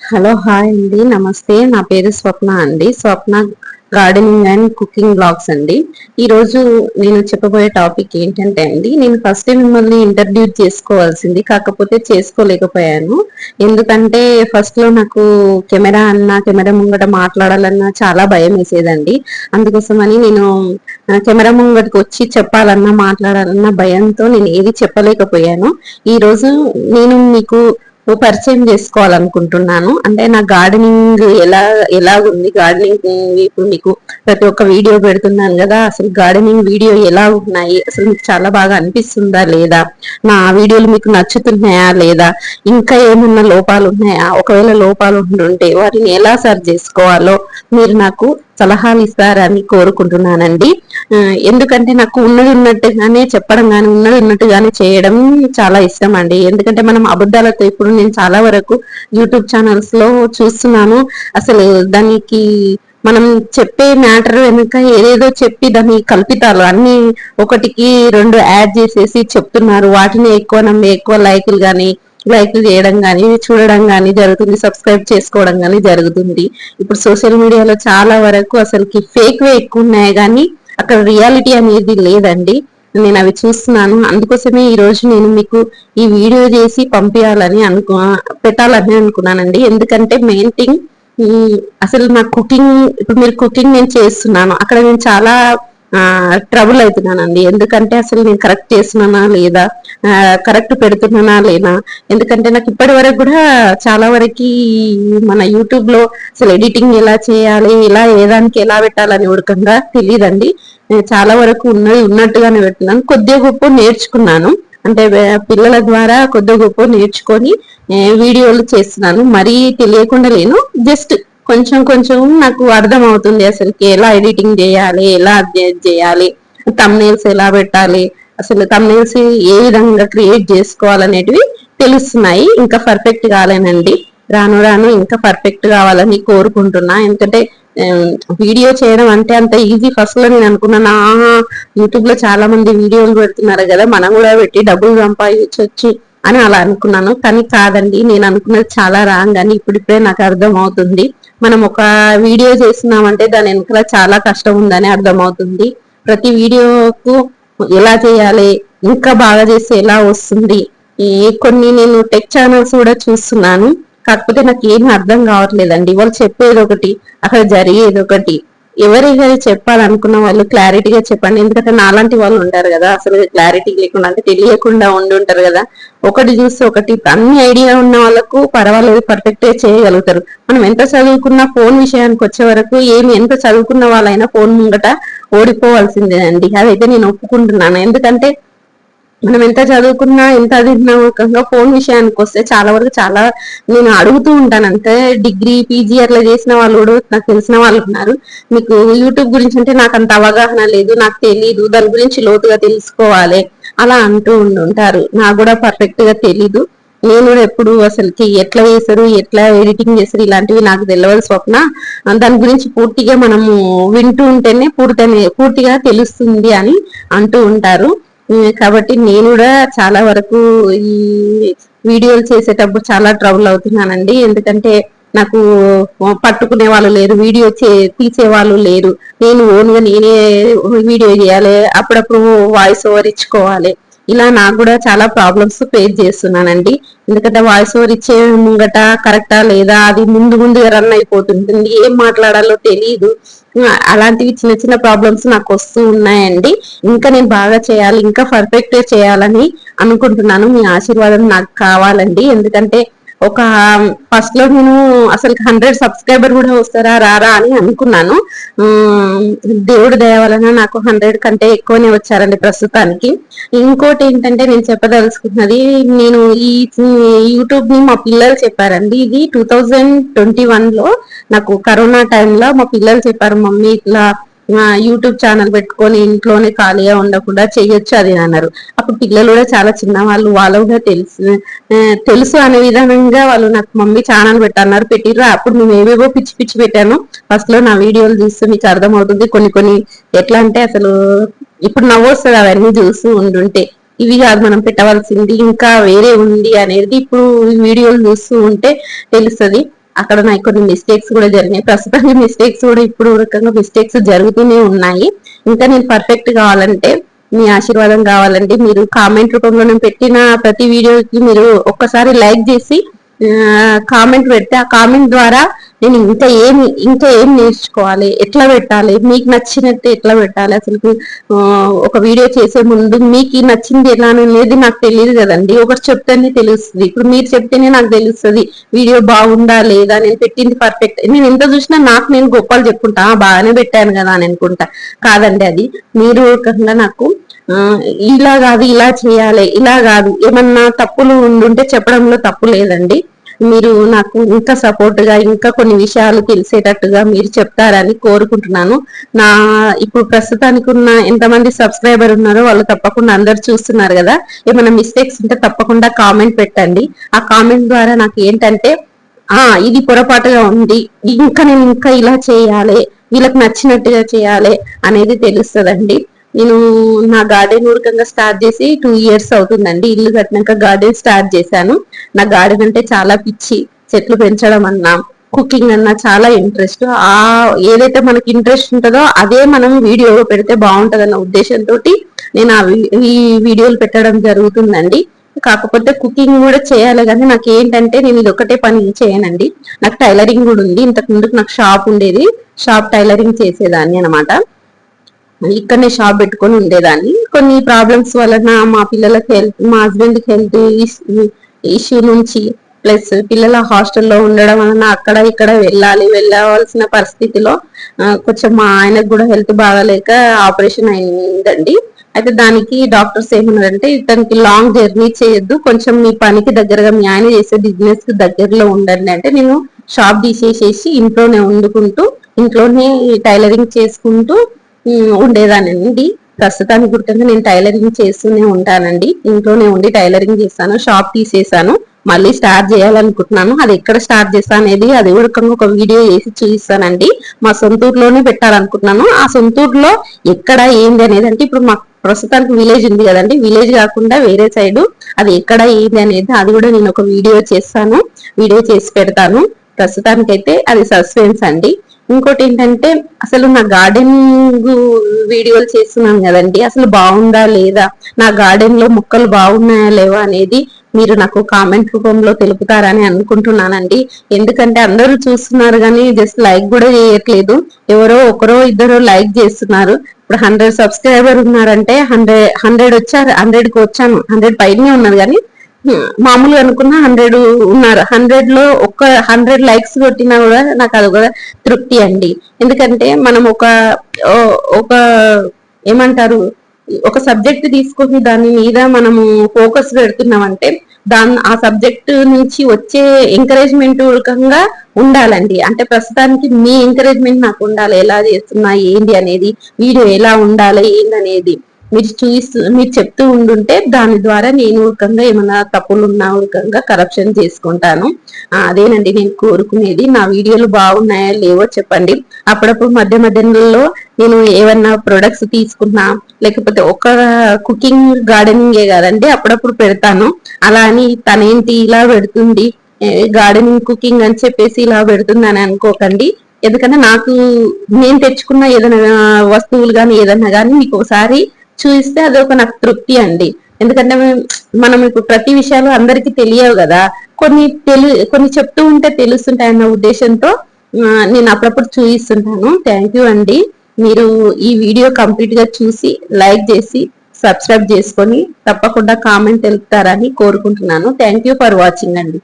Hello hi అండి. నమస్తే. నా పేరు స్వప్న అండి. Swapna gardening and cooking blogs అండి. ఈరోజు నేను చెప్పబోయే టాపిక్ ఏంటంటే అండి నేను ఫస్ట్ మిమ్మల్ని ఇంటర్వ్యూ చేసుకోవాల్సింది కాకపోతే చేసుకోలేకపోయాను. ఎందుకంటే ఫస్ట్లో నాకు కెమెరా అన్న కెమెరా ముంగట మాట్లాడాలన్నా చాలా భయం వేసేదండి. అందుకోసమని నేను కెమెరా ముంగటకు వచ్చి చెప్పాలన్నా మాట్లాడాలన్నా భయంతో నేను ఏది చెప్పలేకపోయాను. ఈ రోజు నేను మీకు పరిచయం చేసుకోవాలనుకుంటున్నాను. అంటే నా గార్డెనింగ్ ఎలా ఎలా ఉంది గార్డెనింగ్ ఇప్పుడు మీకు ప్రతి ఒక్క వీడియో పెడుతున్నాను కదా అసలు గార్డెనింగ్ వీడియో ఎలా ఉన్నాయి? అసలు మీకు చాలా బాగా అనిపిస్తుందా లేదా? నా వీడియోలు మీకు నచ్చుతున్నాయా లేదా? ఇంకా ఏమన్నా లోపాలు ఉన్నాయా ఒకవేళ లోపాలు ఉంటుంటే వాటిని ఎలా సరి చేసుకోవాలో మీరు నాకు సలహాలు ఇస్తారని కోరుకుంటున్నానండి ఎందుకంటే నాకు ఉన్నది ఉన్నట్టుగానే చెప్పడం కానీ ఉన్నది ఉన్నట్టుగానే చేయడం చాలా ఇష్టం అండి ఎందుకంటే మనం అబద్ధాలతో ఇప్పుడు నేను చాలా వరకు యూట్యూబ్ ఛానల్స్లో చూస్తున్నాను. అసలు దానికి మనం చెప్పే మ్యాటర్ వెనుక ఏదేదో చెప్పి దాన్ని కల్పితాలు అన్ని ఒకటికి రెండు యాడ్ చేసేసి చెప్తున్నారు. వాటిని ఎక్కువ నమ్మి ఎక్కువ లైకులు కానీ లైక్లు చేయడం కానీ చూడడం కానీ జరుగుతుంది సబ్స్క్రైబ్ చేసుకోవడం కానీ జరుగుతుంది. ఇప్పుడు సోషల్ మీడియాలో చాలా వరకు అసలుకి ఫేక్ వే ఎక్కువ ఉన్నాయి కానీ అక్కడ రియాలిటీ అనేది లేదండి. నేను అవి చూస్తున్నాను. అందుకోసమే ఈ రోజు నేను మీకు ఈ వీడియో చేసి పంపించాలని అనుకు పెట్టాలని అనుకున్నానండి. ఎందుకంటే మెయిన్ థింగ్ అసలు నా కుకింగ్ ఇప్పుడు మీరు కుకింగ్ నేను చేస్తున్నాను. అక్కడ నేను చాలా ట్రబుల్ అవుతున్నానండి. ఎందుకంటే అసలు నేను కరెక్ట్ చేస్తున్నానా లేదా? కరెక్ట్ పెడుతున్నానా లేనా ఎందుకంటే నాకు ఇప్పటి వరకు కూడా చాలా వరకు మన యూట్యూబ్లో అసలు ఎడిటింగ్ ఎలా చేయాలి ఇలా ఏదానికి ఎలా పెట్టాలని ఉడకంగా తెలియదండి చాలా వరకు ఉన్నది ఉన్నట్టుగానే పెట్టినాను. కొద్దిగా గొప్ప నేర్చుకున్నాను. అంటే పిల్లల ద్వారా కొద్ది గొప్ప నేర్చుకొని వీడియోలు చేస్తున్నాను. మరీ తెలియకుండా లేను. జస్ట్ కొంచెం కొంచెం నాకు అర్థం అవుతుంది అసలుకి ఎలా ఎడిటింగ్ చేయాలి ఎలా అప్డేట్ చేయాలి తమ్నేల్స్ ఎలా పెట్టాలి అసలు తమ్నేల్స్ ఏ విధంగా క్రియేట్ చేసుకోవాలనేటివి తెలుస్తున్నాయి. ఇంకా పర్ఫెక్ట్ కాలేనండి. రాను రాను ఇంకా పర్ఫెక్ట్ కావాలని కోరుకుంటున్నా. ఎందుకంటే వీడియో చేయడం అంటే అంత ఈజీ ఫస్ట్లో నేను అనుకున్నాను. యూట్యూబ్లో చాలా మంది వీడియోలు పెడుతున్నారు కదా మనం కూడా పెట్టి డబ్బులు సంపాదించవచ్చు అని అలా అనుకున్నాను. కానీ కాదండి నేను అనుకున్నది చాలా రాంగ్ అని ఇప్పుడిప్పుడే నాకు అర్థం అవుతుంది మనం ఒక వీడియో చేస్తున్నామంటే దాని వెనకాల చాలా కష్టం ఉందని అర్థమవుతుంది. ప్రతి వీడియోకు ఎలా చేయాలి ఇంకా బాగా చేస్తే ఎలా వస్తుంది కొన్ని నేను టెక్ ఛానల్స్ కూడా చూస్తున్నాను. కాకపోతే నాకు ఏమీ అర్థం కావట్లేదండి. వాళ్ళు చెప్పేది ఒకటి అక్కడ జరిగేది ఒకటి. ఎవరైనా చెప్పాలనుకున్న వాళ్ళు క్లారిటీగా చెప్పండి. ఎందుకంటే నాలాంటి వాళ్ళు ఉంటారు కదా అసలు క్లారిటీ లేకుండా అంటే తెలియకుండా ఉండి ఉంటారు కదా. ఒకటి చూస్తే ఒకటి అన్ని ఐడియా ఉన్న వాళ్ళకు పర్వాలేదు పర్ఫెక్ట్ చేయగలుగుతారు. మనం ఎంత చదువుకున్న ఫోన్ విషయానికి వచ్చే వరకు ఏమి ఎంత చదువుకున్న వాళ్ళైనా ఫోన్ ముంగట ఓడిపోవాల్సిందేనండి. అదైతే నేను ఒప్పుకుంటున్నాను. ఎందుకంటే మనం ఎంత చదువుకున్నా ఎంత అధికంగా ఫోన్ విషయానికి వస్తే చాలా వరకు చాలా నేను అడుగుతూ ఉంటాను. అంతే డిగ్రీ పీజీ అట్లా చేసిన వాళ్ళు కూడా నాకు తెలిసిన వాళ్ళు ఉన్నారు. మీకు యూట్యూబ్ గురించి అంటే నాకు అంత అవగాహన లేదు నాకు తెలియదు దాని గురించి లోతుగా తెలుసుకోవాలి. అలా అంటూ ఉంటారు నాకు కూడా పర్ఫెక్ట్గా తెలీదు. నేను కూడా ఎప్పుడు అసలుకి ఎట్లా చేశారు ఎట్లా ఎడిటింగ్ చేశారు ఇలాంటివి నాకు తెలియదు స్వప్న. దాని గురించి పూర్తిగా మనము వింటూ ఉంటేనే పూర్తి పూర్తిగా తెలుస్తుంది అని అంటూ ఉంటారు. కాబట్టి నేను కూడా చాలా వరకు ఈ వీడియోలు చేసేటప్పుడు చాలా ట్రబుల్ అవుతున్నానండి. ఎందుకంటే నాకు పట్టుకునే వాళ్ళు లేరు వీడియో చే తీసే వాళ్ళు లేరు. నేను ఓన్గా నేనే వీడియో చేయాలి అప్పుడప్పుడు వాయిస్ ఓవర్ ఇచ్చుకోవాలి. ఇలా నాకు కూడా చాలా ప్రాబ్లమ్స్ ఫేస్ చేస్తున్నానండి. ఎందుకంటే వాయిస్ ఓవర్ ఇచ్చే ముంగట కరెక్టా లేదా? అది ముందు ముందుగా రన్ అయిపోతుంటుంది. ఏం మాట్లాడాలో తెలియదు అలాంటివి చిన్న చిన్న ప్రాబ్లమ్స్ నాకు వస్తూ ఉన్నాయండి. ఇంకా నేను బాగా చేయాలి ఇంకా పర్ఫెక్ట్ చేయాలని అనుకుంటున్నాను. మీ ఆశీర్వాదం నాకు కావాలండి. ఎందుకంటే ఒక ఫస్ట్లో నేను అసలు హండ్రెడ్ సబ్స్క్రైబర్ కూడా వస్తారా రారా అని అనుకున్నాను. దేవుడు దయవలన నాకు హండ్రెడ్ కంటే ఎక్కువనే వచ్చారండి ప్రస్తుతానికి. ఇంకోటి ఏంటంటే నేను చెప్పదలుచుకున్నది నేను ఈ యూట్యూబ్ని మా పిల్లలు చెప్పారండి. ఇది టూ థౌజండ్ ట్వంటీ వన్లో నాకు కరోనా టైంలో మా పిల్లలు చెప్పారు మమ్మీ ఇట్లా యూట్యూబ్ ఛానల్ పెట్టుకొని ఇంట్లోనే ఖాళీగా ఉండకుండా చేయొచ్చు అది అన్నారు. అప్పుడు పిల్లలు కూడా చాలా చిన్న వాళ్ళు వాళ్ళు కూడా తెలుసు తెలుసు అనే విధానంగా వాళ్ళు నాకు మమ్మీ ఛానల్ పెట్టన్నారు పెట్టిర్రు. అప్పుడు మేము ఏవేవో పిచ్చి పిచ్చి పెట్టాను ఫస్ట్లో నా వీడియోలు చూస్తే మీకు అర్థమవుతుంది. కొన్ని కొన్ని ఎట్లా అంటే అసలు ఇప్పుడు నవ్వొస్తుంది అవన్నీ చూస్తూ ఉండుంటే. ఇవి కాదు మనం పెట్టవలసింది ఇంకా వేరే ఉంది అనేది ఇప్పుడు వీడియోలు చూస్తూ ఉంటే తెలుస్తుంది. అక్కడ నాకు కొన్ని మిస్టేక్స్ కూడా జరిగినాయి. ప్రస్తుతానికి మిస్టేక్స్ కూడా ఇప్పుడు రకంగా మిస్టేక్స్ జరుగుతూనే ఉన్నాయి. ఇంకా నేను పర్ఫెక్ట్ కావాలంటే మీ ఆశీర్వాదం కావాలంటే మీరు కామెంట్ రూపంలో నేను పెట్టిన ప్రతి వీడియోకి మీరు ఒక్కసారి లైక్ చేసి కామెంట్ పెడితే ఆ కామెంట్ ద్వారా నేను ఇంకా ఏమి ఇంకా ఏం నేర్చుకోవాలి? ఎట్లా పెట్టాలి? మీకు నచ్చినట్టు ఎట్లా పెట్టాలి? అసలు ఒక వీడియో చేసే ముందు మీకు నచ్చింది ఎలా అనేది నాకు తెలియదు కదండి. ఒకటి చెప్తేనే తెలుస్తుంది. ఇప్పుడు మీరు చెప్తేనే నాకు తెలుస్తుంది వీడియో బాగుందా లేదా? నేను పెట్టింది పర్ఫెక్ట్ నేను ఎంత చూసినా నాకు నేను గొప్పలు చెప్పుకుంటా బాగానే పెట్టాను కదా అని అనుకుంటా. కాదండి అది. మీరు నాకు ఇలా కాదు ఇలా చేయాలి ఇలా కాదు. ఏమన్నా తప్పులు ఉండుంటే చెప్పడంలో తప్పు లేదండి. మీరు నాకు ఇంకా సపోర్ట్గా ఇంకా కొన్ని విషయాలు తెలిసేటట్టుగా మీరు చెప్తారని కోరుకుంటున్నాను. నా ఇప్పుడు ప్రస్తుతానికి ఉన్న ఎంతమంది సబ్స్క్రైబర్ ఉన్నారో వాళ్ళు తప్పకుండా అందరు చూస్తున్నారు కదా. ఏమైనా మిస్టేక్స్ ఉంటే తప్పకుండా కామెంట్ పెట్టండి. ఆ కామెంట్ ద్వారా నాకు ఏంటంటే ఆ ఇది పొరపాటుగా ఉంది. ఇంకా నేను ఇంకా ఇలా చేయాలి. వీళ్ళకి నచ్చినట్టుగా చేయాలి అనేది తెలుస్తుందండి. నేను నా గార్డెన్ ఊరకంగా స్టార్ట్ చేసి టూ ఇయర్స్ అవుతుందండి. ఇల్లు కట్టినాక గార్డెన్ స్టార్ట్ చేశాను. నా గార్డెన్ అంటే చాలా పిచ్చి. చెట్లు పెంచడం అన్నా కుకింగ్ అన్నా చాలా ఇంట్రెస్ట్ ఆ ఏదైతే మనకి ఇంట్రెస్ట్ ఉంటుందో అదే మనం వీడియో పెడితే బాగుంటదన్న ఉద్దేశంతో నేను ఆ ఈ వీడియోలు పెట్టడం జరుగుతుందండి. కాకపోతే కుకింగ్ కూడా చేయాలి కానీ నాకు ఏంటంటే నేను ఇది ఒకటే పని చేయనండి. నాకు టైలరింగ్ కూడా ఉంది. ఇంతకు ముందుకు నాకు షాప్ ఉండేది. షాప్ టైలరింగ్ చేసేదాన్ని అనమాట ఇక్కడనే షాప్ పెట్టుకొని ఉండేదాన్ని. కొన్ని ప్రాబ్లమ్స్ వలన మా పిల్లలకి హెల్త్ మా హస్బెండ్ హెల్త్ ఇష్యూ నుంచి ప్లస్ పిల్లల హాస్టల్లో ఉండడం వలన అక్కడ ఇక్కడ వెళ్ళాలి వెళ్ళవలసిన పరిస్థితిలో కొంచెం మా ఆయనకు కూడా హెల్త్ బాగాలేక ఆపరేషన్ అయిందండి. అయితే దానికి డాక్టర్స్ ఏమన్నారంటే ఇతనికి లాంగ్ జర్నీ చేయొద్దు కొంచెం మీ పనికి దగ్గరగా మీ ఆయన చేసే బిజినెస్కి దగ్గరలో ఉండండి. అంటే నేను షాప్ తీసేసేసి ఇంట్లోనే వండుకుంటూ ఇంట్లోనే టైలరింగ్ చేసుకుంటూ ఉండేదానండి ప్రస్తుతానికి గుర్తంగా నేను టైలరింగ్ చేస్తూనే ఉంటానండి. ఇంట్లోనే ఉండి టైలరింగ్ చేస్తాను షాప్ తీసేసాను మళ్ళీ స్టార్ట్ చేయాలనుకుంటున్నాను. అది ఎక్కడ స్టార్ట్ చేస్తాను అనేది అది కూడా ఒక వీడియో చేసి చూపిస్తానండి. మా సొంతూరులోనే పెట్టాలనుకుంటున్నాను. ఆ సొంతూరులో ఎక్కడ ఏంది అనేది అంటే ఇప్పుడు మా ప్రస్తుతానికి విలేజ్ ఉంది కదండి. విలేజ్ కాకుండా వేరే సైడ్ అది ఎక్కడ ఏంది అనేది అది కూడా నేను ఒక వీడియో చేస్తాను. వీడియో చేసి పెడతాను. ప్రస్తుతానికైతే అది సస్పెన్స్ అండి. ఇంకోటి ఏంటంటే అసలు నా గార్డెనింగ్ వీడియోలు చేస్తున్నాను కదండి. అసలు బాగుందా లేదా? నా గార్డెన్లో మొక్కలు బాగున్నాయా లేవా అనేది మీరు నాకు కామెంట్ రూపంలో తెలుపుతారని అనుకుంటున్నానండి. ఎందుకంటే అందరూ చూస్తున్నారు కానీ జస్ట్ లైక్ కూడా చేయట్లేదు. ఎవరో ఒకరో ఇద్దరో లైక్ చేస్తున్నారు. ఇప్పుడు హండ్రెడ్ సబ్స్క్రైబర్ ఉన్నారంటే హండ్రెడ్ హండ్రెడ్ వచ్చారు హండ్రెడ్కి వచ్చాను. హండ్రెడ్ పైనే ఉన్నది కానీ మామూలుగా అనుకున్న హండ్రెడ్ ఉన్నారు. హండ్రెడ్లో ఒక హండ్రెడ్ లైక్స్ కొట్టినా కూడా నాకు అది కూడా తృప్తి అండి. ఎందుకంటే మనం ఒక ఒక ఏమంటారు ఒక సబ్జెక్ట్ తీసుకొని దాని మీద మనము ఫోకస్ పెడుతున్నామంటే దాని ఆ సబ్జెక్ట్ నుంచి వచ్చే ఎంకరేజ్మెంట్ రకంగా ఉండాలండి. అంటే ప్రస్తుతానికి మీ ఎంకరేజ్మెంట్ నాకు ఉండాలి. ఎలా చేస్తున్నా ఏంటి అనేది వీడియో ఎలా ఉండాలి ఏందనేది. మీరు చూపిస్తూ మీరు చెప్తూ ఉండుంటే దాని ద్వారా నేను ఊరకంగా ఏమైనా తప్పులు ఉన్నా ఊరికంగా కరప్షన్ చేసుకుంటాను. అదేనండి నేను కోరుకునేది. నా వీడియోలు బాగున్నాయా లేవో చెప్పండి. అప్పుడప్పుడు మధ్య మధ్యలో నేను ఏమన్నా ప్రొడక్ట్స్ తీసుకున్నా లేకపోతే ఒక కుకింగ్ గార్డెనింగే కాదండి అప్పుడప్పుడు పెడతాను. అలా అని తనేంటి ఇలా పెడుతుంది గార్డెనింగ్ కుకింగ్ అని చెప్పేసి ఇలా పెడుతుంది అని అనుకోకండి. ఎందుకంటే నాకు నేను తెచ్చుకున్న ఏదైనా వస్తువులు కానీ ఏదైనా కానీ మీకు ఒకసారి చూస్తే అదొక నాకు తృప్తి అండి. ఎందుకంటే మనం ఇప్పుడు ప్రతి విషయాలు అందరికీ తెలియవు కదా. కొన్ని తెలి కొన్ని చెప్తూ ఉంటే తెలుస్తుంటాయి అన్న ఉద్దేశంతో నేను అప్పుడప్పుడు చూపిస్తుంటాను థ్యాంక్ యూ అండి. మీరు ఈ వీడియో కంప్లీట్గా చూసి లైక్ చేసి సబ్స్క్రైబ్ చేసుకొని తప్పకుండా కామెంట్ తెలుపుతారని కోరుకుంటున్నాను. థ్యాంక్ యూ ఫర్ వాచింగ్ అండి.